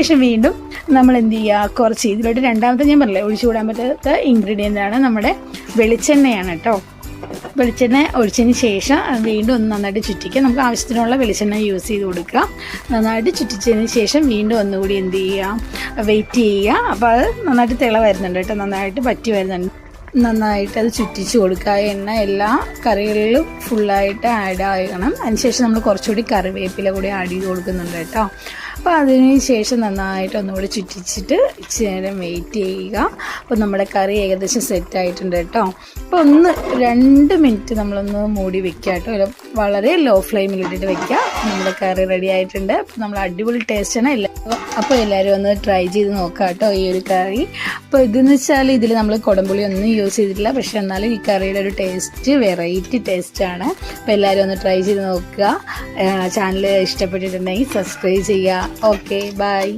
ശേഷം വീണ്ടും നമ്മൾ എന്ത് ചെയ്യുക കുറച്ച് ഇതിലോട്ട് രണ്ടാമത്തെ ഞാൻ പറഞ്ഞില്ലേ ഒഴിച്ചുകൂടാൻ പറ്റാത്ത ഇൻഗ്രീഡിയന്റ് ആണ് നമ്മുടെ വെളിച്ചെണ്ണയാണ് കേട്ടോ വെളിച്ചെണ്ണ ഒഴിച്ചതിന് ശേഷം വീണ്ടും ഒന്ന് നന്നായിട്ട് ചുറ്റിക്കുക. നമുക്ക് ആവശ്യത്തിനുള്ള വെളിച്ചെണ്ണ യൂസ് ചെയ്ത് കൊടുക്കുക. നന്നായിട്ട് ചുറ്റിച്ചതിന് ശേഷം വീണ്ടും ഒന്നുകൂടി എന്ത് ചെയ്യുക? വെയിറ്റ് ചെയ്യുക. അപ്പോൾ അത് നന്നായിട്ട് തിള വരുന്നുണ്ട് കേട്ടോ നന്നായിട്ട് പറ്റി വരുന്നുണ്ട്. നന്നായിട്ട് അത് ചുറ്റിച്ച് കൊടുക്കുക. എണ്ണ എല്ലാ കറികളിലും ഫുള്ളായിട്ട് ആഡ് ആകണം. അതിനുശേഷം നമ്മൾ കുറച്ചുകൂടി കറിവേപ്പില കൂടി ആഡ് ചെയ്ത് കൊടുക്കുന്നുണ്ട് കേട്ടോ അപ്പോൾ അതിന് ശേഷം നന്നായിട്ട് ഒന്നുകൂടി ചുറ്റിച്ചിട്ട് ഇച്ചിരി നേരം വെയിറ്റ് ചെയ്യുക. അപ്പോൾ നമ്മുടെ കറി ഏകദേശം സെറ്റ് ആയിട്ടുണ്ട് കേട്ടോ. അപ്പോൾ ഒന്ന് രണ്ട് മിനിറ്റ് നമ്മളൊന്ന് മൂടി വെക്കുക കേട്ടോ വളരെ ലോ ഫ്ലെയിമിൽ ഇട്ടിട്ട് വെക്കാം. നമ്മുടെ കറി റെഡി ആയിട്ടുണ്ട്. അപ്പോൾ നമ്മൾ അടിപൊളി ടേസ്റ്റാണ് എല്ലാ അപ്പോൾ എല്ലാവരും ഒന്ന് ട്രൈ ചെയ്ത് നോക്കാം കേട്ടോ ഈ ഒരു കറി. അപ്പോൾ ഇതെന്ന് വെച്ചാൽ ഇതിൽ നമ്മൾ കുടംപുളി ഒന്നും യൂസ് ചെയ്തിട്ടില്ല. പക്ഷെ എന്നാലും ഈ കറിയുടെ ഒരു ടേസ്റ്റ് വെറൈറ്റി ടേസ്റ്റ് ആണ്. അപ്പോൾ എല്ലാവരും ഒന്ന് ട്രൈ ചെയ്ത് നോക്കുക ചാനൽ ഇഷ്ടപ്പെട്ടിട്ടുണ്ടെങ്കിൽ സബ്സ്ക്രൈബ് ചെയ്യുക ഓക്കെ ബൈ